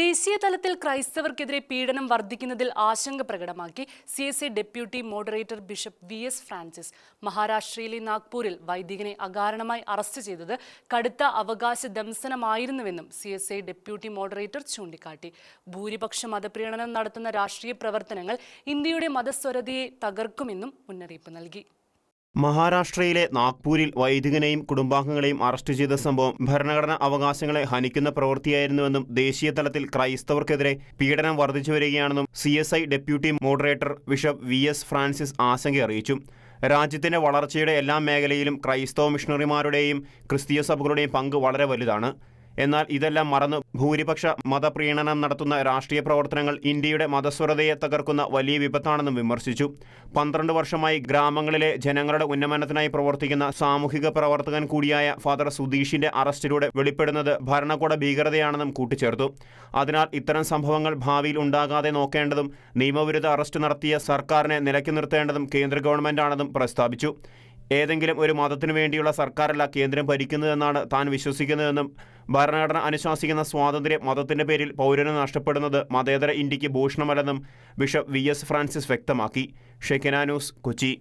ദേശീയ തലത്തിൽ ക്രൈസ്തവർക്കെതിരെ പീഡനം വർദ്ധിക്കുന്നതിൽ ആശങ്ക പ്രകടമാക്കി C S A deputy moderator bishop V S Francis. മഹാരാഷ്ട്രയിലെ നാഗ്പൂരിൽ വൈദികനെ അകാരണമായി അറസ്റ്റ് ചെയ്തത് കടുത്ത അവകാശ ദംസനമായിരുന്നുവെന്നും C S A deputy moderator ചൂണ്ടിക്കാട്ടി. ഭൂരിപക്ഷ മതപ്രീണനം നടത്തുന്ന രാഷ്ട്രീയ പ്രവർത്തനങ്ങൾ ഇന്ത്യയുടെ മതസ്വരതയെ തകർക്കുമെന്നും മുന്നറിയിപ്പ് നൽകി. മഹാരാഷ്ട്രയിലെ നാഗ്പൂരിൽ വൈദികനെയും കുടുംബാംഗങ്ങളെയും അറസ്റ്റ് ചെയ്ത സംഭവം ഭരണഘടനാ അവകാശങ്ങളെ ഹനിക്കുന്ന പ്രവൃത്തിയായിരുന്നുവെന്നും ദേശീയ തലത്തിൽ ക്രൈസ്തവർക്കെതിരെ പീഡനം വർദ്ധിച്ചു വരികയാണെന്നും C S I deputy moderator bishop V S Francis ആശങ്ക അറിയിച്ചു. രാജ്യത്തിന്റെ വളർച്ചയുടെ എല്ലാ മേഖലയിലും ക്രൈസ്തവ മിഷണറിമാരുടെയും ക്രിസ്തീയ സഭകളുടെയും പങ്ക് വളരെ വലുതാണ്. എന്നാൽ ഇതെല്ലാം മറന്ന് ഭൂരിപക്ഷ മതപ്രീണനം നടത്തുന്ന രാഷ്ട്രീയ പ്രവർത്തനങ്ങൾ ഇന്ത്യയുടെ മതസ്വരതയെ തകർക്കുന്ന വലിയ വിപത്താണെന്നും വിമർശിച്ചു. പന്ത്രണ്ട് വർഷമായി ഗ്രാമങ്ങളിലെ ജനങ്ങളുടെ ഉന്നമനത്തിനായി പ്രവർത്തിക്കുന്ന സാമൂഹിക പ്രവർത്തകൻ കൂടിയായ ഫാദർ സുധീഷിന്റെ അറസ്റ്റിലൂടെ വെളിപ്പെടുന്നത് ഭരണകൂട ഭീകരതയാണെന്നും കൂട്ടിച്ചേർത്തു. അതിനാൽ ഇത്തരം സംഭവങ്ങൾ ഭാവിയിൽ ഉണ്ടാകാതെ നോക്കേണ്ടതും നിയമവിരുദ്ധ അറസ്റ്റ് നടത്തിയ സർക്കാരിനെ നിലയ്ക്ക് നിർത്തേണ്ടതും കേന്ദ്ര ഗവൺമെന്റാണെന്നും പ്രസ്താവിച്ചു. ഏതെങ്കിലും ഒരു മതത്തിനു വേണ്ടിയുള്ള സർക്കാരല്ല കേന്ദ്രം ഭരിക്കുന്നതെന്നാണ് താൻ വിശ്വസിക്കുന്നതെന്നും ഭരണഘടന അനുശാസിക്കുന്ന സ്വാതന്ത്ര്യം മതത്തിന്റെ പേരിൽ പൗരന് നഷ്ടപ്പെടുന്നത് മതേതര ഇന്ത്യയ്ക്ക് ഭൂഷണമല്ലെന്നും ബിഷപ്പ് വി എസ് ഫ്രാൻസിസ് വ്യക്തമാക്കി. ഷെക്കനാനൂസ് കൊച്ചി.